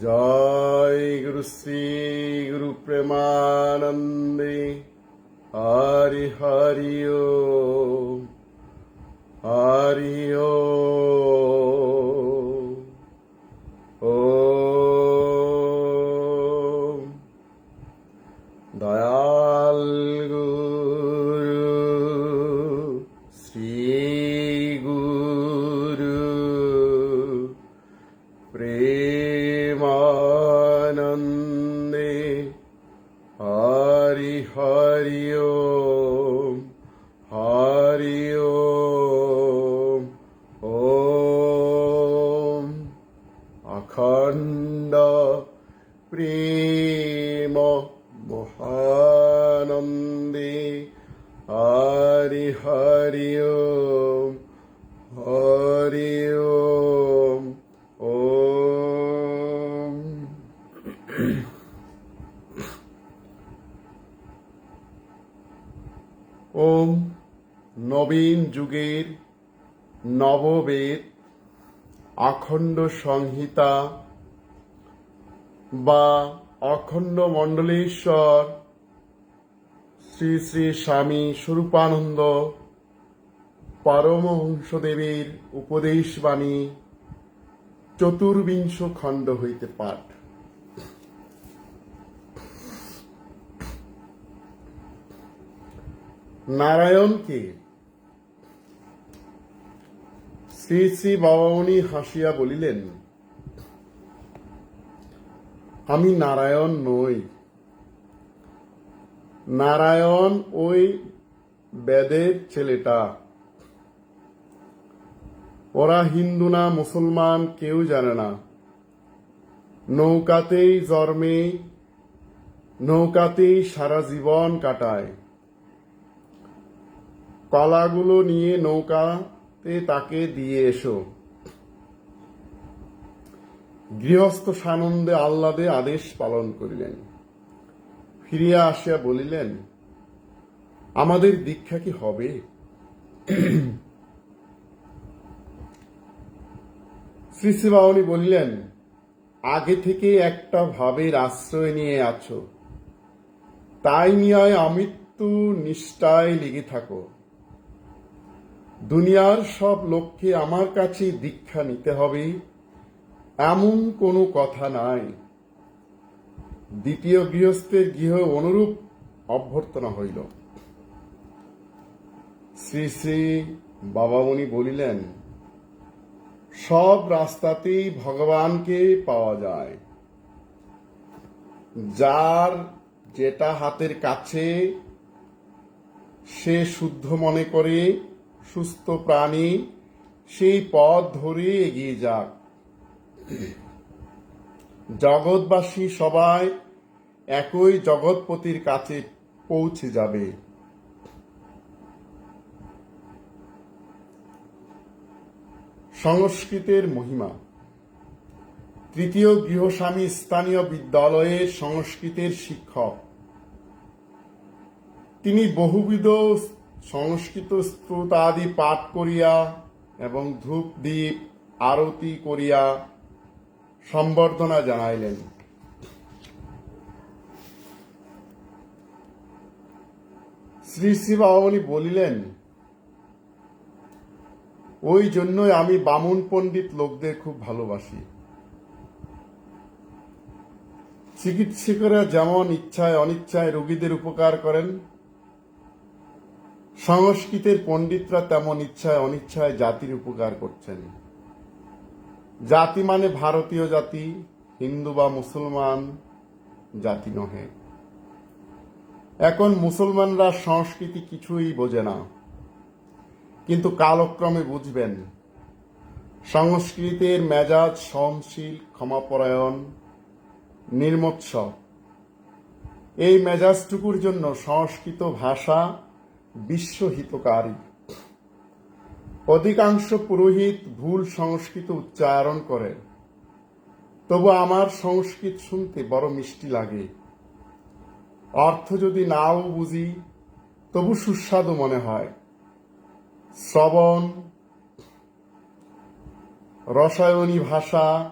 জয় গুরু শ্রী গুরু প্রেমানন্দে হরি হরি ও হরি ও হরি হরি ওম হরি ওম ওম। ওম নবীন যুগের নববেদ অখণ্ড সংহিতা বা অখণ্ড মণ্ডলেশ্বর শ্রী শ্রী স্বামী স্বরূপানন্দ পরমহংসদেবের উপদেশ বাণী চতুর্বিংশ খণ্ড হইতে পাঠ। নারায়ণকে শ্রী শ্রী বাবামণি হাসিয়া বলিলেন, আমি নারায়ণ নই। নারায়ণ ওই বেদের ছেলেটা। ওরা হিন্দু না মুসলমান, কেউ জানে না। নৌকাতেই জন্মে, নৌকাতেই সারা জীবন কাটায়। কলাগুলো নিয়ে নৌকাতে তাকে দিয়ে এসো। গৃহস্থ সানন্দে আহ্লাদে আদেশ পালন করিলেন। ফিরিয়া আসিয়া বলিলেন, আমাদের দীক্ষা কি হবে? শ্রী শ্রী বাউনি বলিলেন, আগে থেকে একটা ভাবের আশ্রয় নিয়ে আছো। তাই নিয়ে আমৃত্যু নিষ্ঠায় লেগে থাকো। দুনিয়ার সব লোককে আমার কাছে দীক্ষা নিতে হবে, এমন কোনো কথা নাই। দ্বিতীয় গৃহস্থের গৃহ অনুরূপ অভ্যর্থনা হইল। শ্রী শ্রী বাবামণি বলিলেন, সব রাস্তাতেই ভগবানকে পাওয়া যায়। যার যেটা হাতের কাছে, সে শুদ্ধ মনে করে, সুস্থ প্রাণী, সেই পথ ধরে এগিয়ে যাক। জগৎবাসী সবাই একই জগৎপতির কাছে পৌঁছে যাবে। সংস্কৃতের মহিমা। তৃতীয় গৃহস্বামী স্থানীয় বিদ্যালয়ে সংস্কৃতের শিক্ষক। তিনি বহুবিধ সংস্কৃত স্তুত আদি পাঠ করিয়া এবং ধূপ দ্বীপ আরতি করিয়া সম্বর্ধনা জানাইলেন। শ্রী শ্রী বাবামণি বলিলেন, ওই জন্যই আমি বামুন পণ্ডিত লোকদের খুব ভালোবাসি। চিকিৎসকেরা যেমন ইচ্ছায় অনিচ্ছায় রোগীদের উপকার করেন, সংস্কৃতের পণ্ডিতরা তেমন ইচ্ছায় অনিচ্ছায় জাতির উপকার করছেন। জাতি মানে ভারতীয় জাতি, হিন্দু বা মুসলমান জাতি নহে। এখন মুসলমানরা সংস্কৃতি কিছুই বোঝে না। কিন্তু কালক্রমে বুঝবেন, সংস্কৃতের মেজাজ সহনশীল ক্ষমাপরায়ণ, নির্মৎসব। এই মেজাজটুকুর জন্য সংস্কৃত ভাষা বিশ্বহিতকারী। অধিকাংশ পুরোহিত ভুল সংস্কৃত উচ্চারণ করে। তবু আমার সংস্কৃত শুনতে বড় মিষ্টি লাগে। অর্থ যদি নাও বুঝি, তবু সুস্বাদু মনে হয়। শ্রবণ, রসায়নী ভাষা,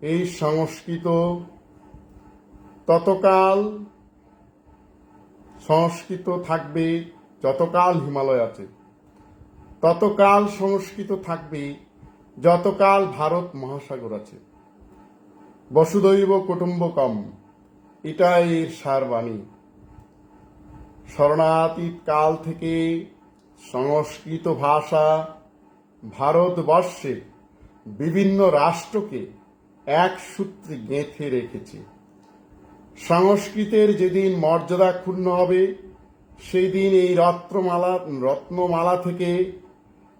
এই সংস্কৃত, ততকাল সংস্কৃত থাকবে, যতকাল হিমালয় আছে। ততকাল সংস্কৃত থাকবে, যতকাল ভারত মহাসাগর আছে। বসুদৈব কুটুম্বকম। এটাই এর সারবাণী স্মরণাতীত কাল থেকে সংস্কৃত ভাষা ভারতবর্ষে বিভিন্ন রাষ্ট্রকে এক সূত্রে গেঁথে রেখেছে। সংস্কৃতের যেদিন মর্যাদা ক্ষুণ্ণ হবে সেই দিন এই রত্নমালা রত্নমালা থেকে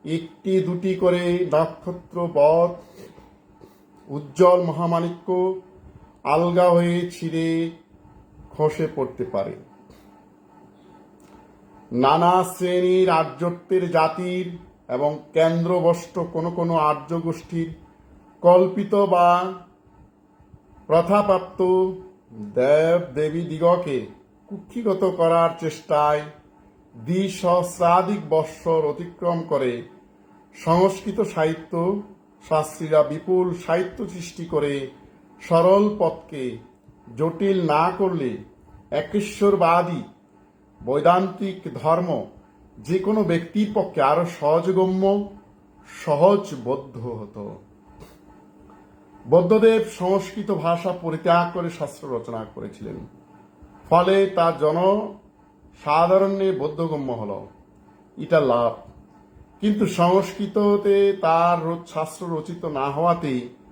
একটি দুটি করে নক্ষত্র বধ উজ্জ্বল মহামাণিক্য আলগা হয়ে ছিঁড়ে খসে পড়তে পারে। নানা শ্রেণির আর্যত্বের জাতির এবং কেন্দ্রবষ্ট কোনো কোনো আর্য গোষ্ঠীর কল্পিত বা প্রথাপ্রাপ্ত দেব দেবী দিগকে কুক্ষিগত করার চেষ্টায় দ্বিসহস্রাধিক বৎসর অতিক্রম করে সংস্কৃত সাহিত্য শাস্ত্রীরা বিপুল সাহিত্য সৃষ্টি করে সরল পথকে জটিল না করলে একেশ্বরবাদী বৈদান্তিক ধর্ম যে কোনো ব্যক্তির পক্ষে আরও সহজগম্য সহজবোধ্য হতো। বৌদ্ধদেব সংস্কৃত ভাষা পরিত্যাগ করে শাস্ত্র রচনা করেছিলেন। ফলে তার জন সাধারণে বৌদ্ধগম্য হল। এটা লাভ। কিন্তু সংস্কৃততে তার শাস্ত্র রচিত না হওয়াতে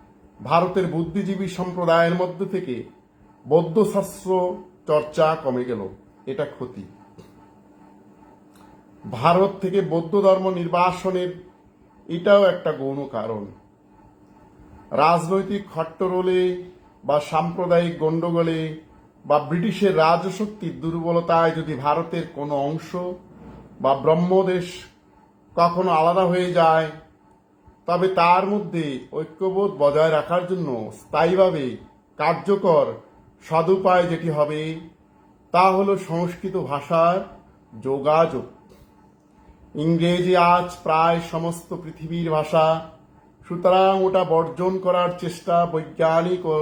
ভারতের বুদ্ধিজীবী সম্প্রদায়ের মধ্যে থেকে বৌদ্ধ শাস্ত্র চর্চা কমে গেল। এটা ক্ষতি। ভারত থেকে বৌদ্ধ ধর্ম নির্বাসনের এটাও একটা গৌণ কারণ। রাজনৈতিক খট্টরোলে বা সাম্প্রদায়িক গণ্ডগোলে বা ব্রিটিশের রাজশক্তির দুর্বলতায় যদি ভারতের কোনো অংশ বা ব্রহ্মদেশ কখনো আলাদা হয়ে যায় তবে তার মধ্যে ঐক্যবোধ বজায় রাখার জন্য স্থায়ীভাবে কার্যকর সদুপায় যেটি হবে, তা হলো সংস্কৃত ভাষার যোগাযোগ। ইংরেজি আজ প্রায় সমস্ত পৃথিবীর ভাষা, সুতরাং ওটা বর্জন করার চেষ্টা বৈজ্ঞানিক ও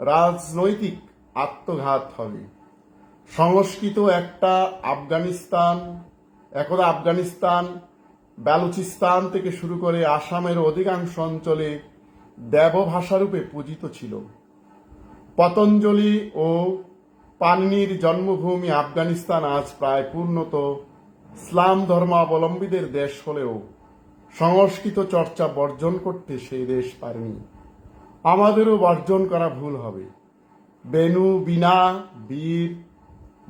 রাজনৈতিক আত্মঘাত হবে। সংস্কৃত একটা আফগানিস্তান, একদা আফগানিস্তান বেলুচিস্তান থেকে শুরু করে আসামের অধিকাংশ অঞ্চলে দেবভাষারূপে পূজিত ছিল। পতঞ্জলি ও পান্নির জন্মভূমি আফগানিস্তান আজ প্রায় পূর্ণত ইসলাম ধর্মাবলম্বীদের দেশ হলেও সংস্কৃত চর্চা বর্জন করতে সেই দেশ পারেনি। আমাদেরও বর্জন করা ভুল হবে। বেনু বিনা বীর,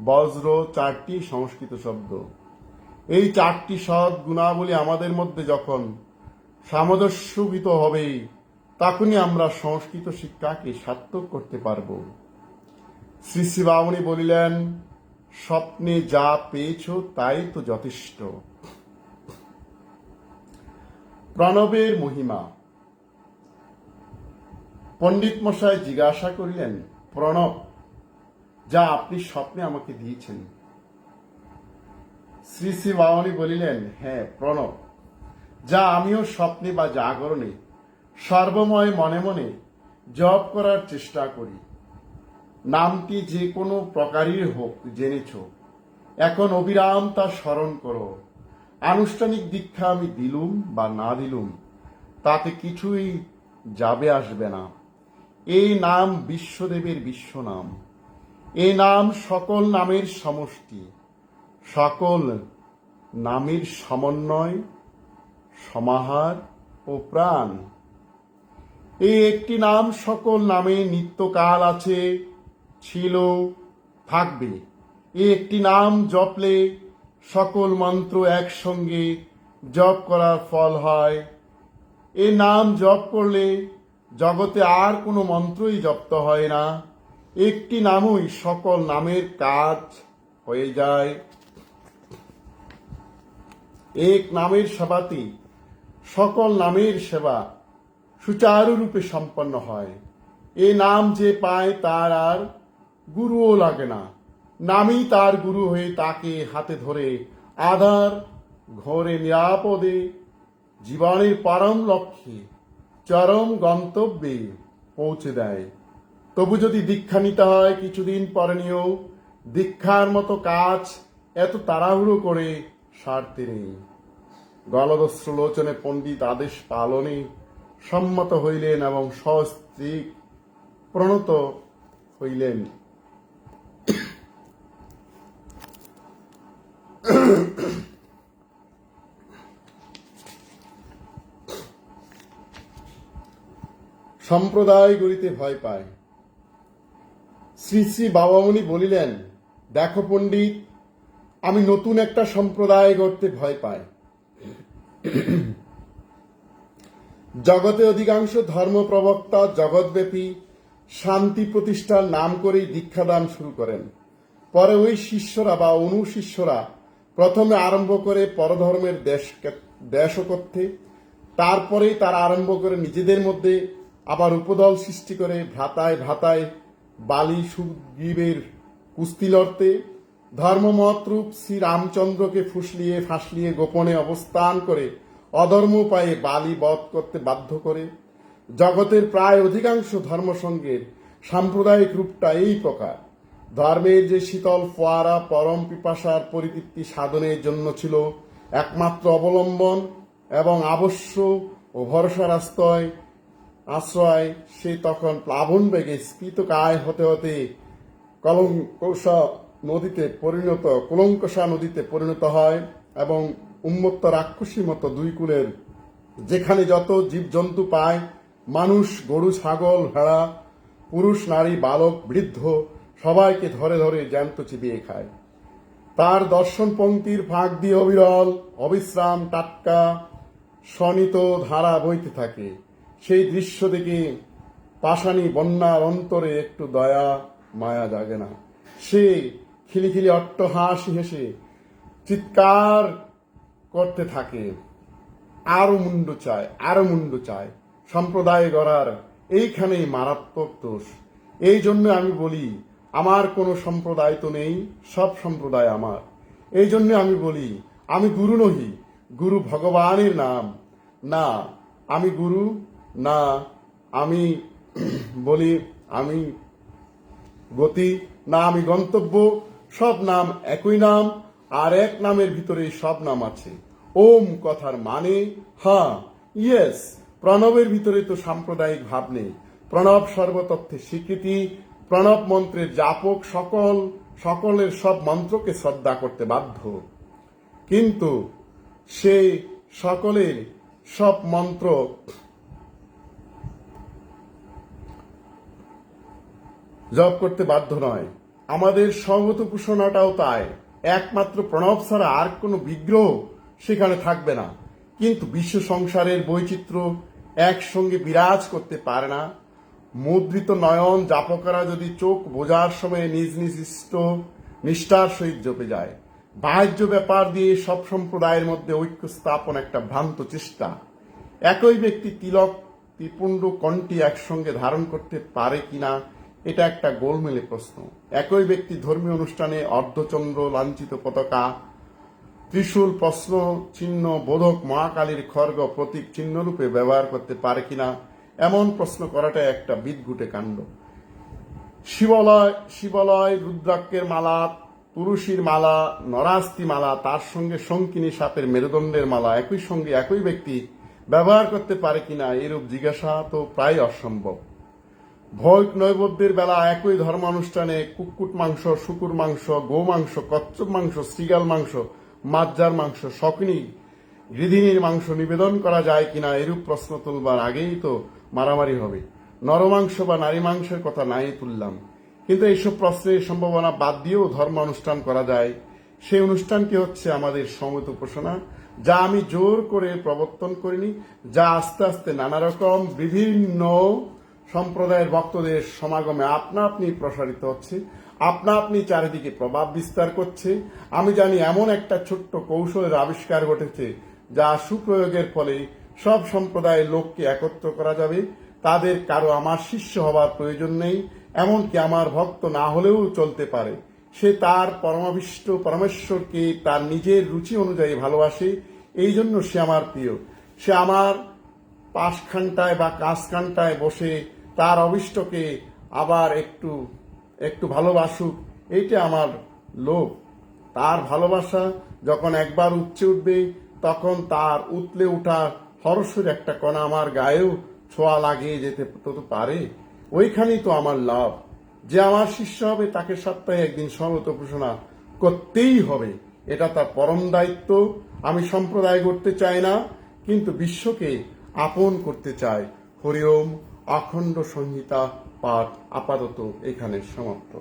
বজ্র, চারটি সংস্কৃত শব্দ। এই চারটি সৎ গুণাবলী আমাদের মধ্যে যখন সামঞ্জস্যবিত হবে, তখনই আমরা সংস্কৃত শিক্ষাকে সার্থক করতে পারব। শ্রী বামুনি বলিলেন, স্বপ্নে যা পেয়েছ, তাই তো যথেষ্ট। প্রণবের মহিমা। পণ্ডিত মশাই জিজ্ঞাসা করিলেন, প্রণব, যা আপনি স্বপ্নে আমাকে দিয়েছেন শ্রী শ্রী বামনি বলিলেন হ্যাঁ প্রণব, যা আমিও স্বপ্নে বা জাগরণে সর্বময় মনে মনে জপ করার চেষ্টা করি। নামটি যে কোনো প্রকারই হোক, জেনেছ। এখন অবিরাম তা স্মরণ করো। আনুষ্ঠানিক দীক্ষা আমি দিলুম বা না দিলুম, তাতে কিছুই যাবে আসবে না। এই নাম বিশ্বদেবের বিশ্ব নাম এই নাম সকল নামের সমষ্টি। সকল নামের সমন্বয়, সমাহার ও প্রাণ। এই একটি নাম সকল নামে নিত্যকাল আছে, ছিল, থাকবে। এই একটি নাম জপলে সকল মন্ত্র একসঙ্গে জপ করার ফল হয়। এই নাম জপ করলে জগতে আর কোনো মন্ত্রই জপ্ত হয় না। একটি নামই সকল নামের কাজ হয়ে যায়। এক নামের সেবাতে সকল নামের সেবা সুচারুরূপে সম্পন্ন হয়। এ নাম যে পায় তার আর গুরুও লাগে না। নামই তার গুরু হয়ে তাকে হাতে ধরে আধার, ঘরে নিরাপদে, জীবনের পরম লক্ষ্যে, চরম গন্তব্যে পৌঁছে দেয়। তবু যদি দীক্ষা নিতে হয় কিছুদিন পরে নিয়েও, দীক্ষার মতো কাজ এত তাড়াহুড়ো করে সারতে নেই। গলদস্ত্র লোচনে পণ্ডিত আদেশ পালনে সম্মত হইলেন এবং সস্ত্রী প্রণত হইলেন। সম্প্রদায় গড়িতে ভয় পায়। শ্রী শ্রী বাবামণি বলিলেন, দেখো পণ্ডিত, আমি নতুন একটা সম্প্রদায় গড়তে ভয় পাই। জগতে অধিকাংশ ধর্ম প্রবক্তা জগৎব্যাপী শান্তি প্রতিষ্ঠার নাম করেই দীক্ষাদান শুরু করেন। পরে ওই শিষ্যরা বা অনুশিষ্যরা প্রথমে আরম্ভ করে পরধর্মের দেশ করতে তারপরেই তারা আরম্ভ করে নিজেদের মধ্যে আবার উপদল সৃষ্টি করে ভ্রাতায় ভ্রাতায় বালি সুগ্রীবের কুস্তি লড়তে ধর্মমত রূপ শ্রী রামচন্দ্রকে ফুসলিয়ে ফাঁসলিয়ে গোপনে অবস্থান করে অধর্ম উপায়ে বালি বধ করতে বাধ্য করে। জগতের প্রায় অধিকাংশ ধর্মসংঘের সাম্প্রদায়িক রূপটা এই প্রকার। ধর্মের যে শীতল ফোয়ারা, পরম পিপাসার পরিতৃপ্তি সাধনের জন্য ছিল একমাত্র অবলম্বন এবং আবশ্য ও ভরসার আশ্রয় আশ্রয় সে তখন প্লাবন বেগে স্ফীত কায় হতে হতে কলঙ্কসা নদীতে পরিণত, কলঙ্কসা নদীতে পরিণত হয় এবং উন্মত্ত রাক্ষসী মতো দুই কুলের যেখানে যত জীবজন্তু পায়, মানুষ, গরু, ছাগল, ভেড়া, পুরুষ, নারী, বালক, বৃদ্ধ, সবাইকে ধরে ধরে জ্যান্ত চিবিয়ে খায়। তার দর্শন পঙ্ক্তির ফাঁক দিয়ে অবিরল, অবিশ্রাম, টাটকা স্বনিত ধারা বইতে থাকে। সেই দৃশ্য দেখে পাষাণী বন্যার অন্তরে একটু দয়া, মায়া জাগে না। সে খিলিখিলি অট্ট হাসি হেসে চিৎকার করতে থাকে। আরও মুন্ডু চায়, আরও মুন্ডু চায়। সম্প্রদায় গড়ার এইখানেই মারাত্মক দোষ। এই জন্য আমি বলি, আমার কোনো সম্প্রদায় তো নেই, সব সম্প্রদায় আমার। এই জন্য আমি বলি, আমি গুরু নহি, গুরু ভগবানের নাম। না, আমি গুরু, না, আমি বলি, আমি গতি, না, আমি গন্তব্য সব নাম একই নাম, আর এক নামের ভিতরে সব নাম আছে। ওম কথার মানে হ্যাঁ ইয়েস প্রণবের ভিতরে তো সাম্প্রদায়িক ভাব নেই। প্রণব সর্বতত্ত্বের স্বীকৃতি, প্রণব মন্ত্রের জাপক সকল, সকলের সব মন্ত্রকে শ্রদ্ধা করতে বাধ্য। কিন্তু সে সকলের সব মন্ত্র জপ করতে বাধ্য নয়। আমাদের সঙ্গত পোষণাটাও তাই। একমাত্র প্রণব ছাড়া আর কোনো বিগ্রহ সেখানে থাকবে না। কিন্তু বিশ্ব সংসারের বৈচিত্র্য একসঙ্গে বিরাজ করতে পারে না। মুদ্রিত নয়ন জাপকারা যদি চোখ বোঝার সময় নিজ নিজ নিষ্ঠার সহিত জপে যায়। বাহ্য ব্যাপার দিয়ে সব সম্প্রদায়ের মধ্যে ঐক্য স্থাপন একটা ভ্রান্ত চেষ্টা। একই ব্যক্তি তিলক, ত্রিপুণ্ড কণ্ঠী একসঙ্গে ধারণ করতে পারে কিনা এটা একটা গোলমেলে প্রশ্ন। একই ব্যক্তি ধর্মীয় অনুষ্ঠানে অর্ধচন্দ্র লাঞ্ছিত পতাকা, ত্রিশূল প্রশ্ন চিহ্ন বোধক মহাকালীর খর্গ প্রতীক চিহ্নরূপে ব্যবহার করতে পারে কিনা, এমন প্রশ্ন করাটা একটা বিদঘুটে কাণ্ড। শিবলয় শিবলয় রুদ্রাক্ষের মালা পুরুষীর মালা, নরাস্তি মালা, তার সঙ্গে শঙ্কিনী সাপের মেরুদণ্ডের মালা, একই সঙ্গে একই ব্যক্তি ব্যবহার করতে পারে কিনা এরূপ জিজ্ঞাসা তো প্রায় অসম্ভব। ভোগ নৈবেদ্যের বেলা একই ধর্মানুষ্ঠানে কুকুট মাংস, শুকুর মাংস, গো মাংস, কচ্ছপ মাংস শ্রীগাল মাংস, মাজ্জার মাংস, শকিনী গৃধিনীর মাংস নিবেদন করা যায় কিনা এরূপ প্রশ্ন তুলবার আগেই তো মারামারি হবে। নরমাংস বা নারী মাংসের কথা নাই তুললাম। কিন্তু এইসব প্রশ্নের সম্ভাবনা বাদ দিয়েও ধর্ম অনুষ্ঠান করা যায়। সেই অনুষ্ঠানটি হচ্ছে আমাদের সমত উপাসনা, যা আমি জোর করে প্রবর্তন করিনি, যা আস্তে আস্তে নানা রকম বিভিন্ন সম্প্রদায়ের ভক্তদের সমাগমে আপনা আপনি প্রসারিত হচ্ছে। আপনা আপনি চারিদিকে প্রভাব বিস্তার করছে। আমি জানি এমন একটা ছোট্ট কৌশলের আবিষ্কার ঘটেছে যা সুপ্রয়োগের ফলে সব সম্প্রদায়ের লোককে একত্র করা যাবে। তাদের কারও আমার শিষ্য হওয়ার প্রয়োজন নেই, এমনকি আমার ভক্ত না হলেও চলতে পারে। সে তার পরমাবিষ্ট পরমেশ্বরকে তার নিজের রুচি অনুযায়ী ভালোবাসে, এই জন্য সে আমার প্রিয়। সে আমার পাশখানটায় বা কাঁচখানটায় বসে তার অবিষ্টকে আবার একটু একটু ভালোবাসুক, এইটা আমার লোভ। তার ভালোবাসা যখন একবার উচ্চে উঠবে, তখন তার উতলে ওঠা হরসের একটা কণা আমার গায়েও ছোঁয়া লাগিয়ে যেতে তো পারে। ওইখানেই তো আমার লাভ। যে আমার শিষ্য হবে, তাকে সপ্তাহে একদিন সর্বত ঘোষণা করতেই হবে। এটা তার পরম দায়িত্ব। আমি সম্প্রদায় করতে চাই না, কিন্তু বিশ্বকে আপন করতে চাই। হরিওম অখণ্ড সংহিতা পাঠ আপাতত এখানে সমাপ্ত।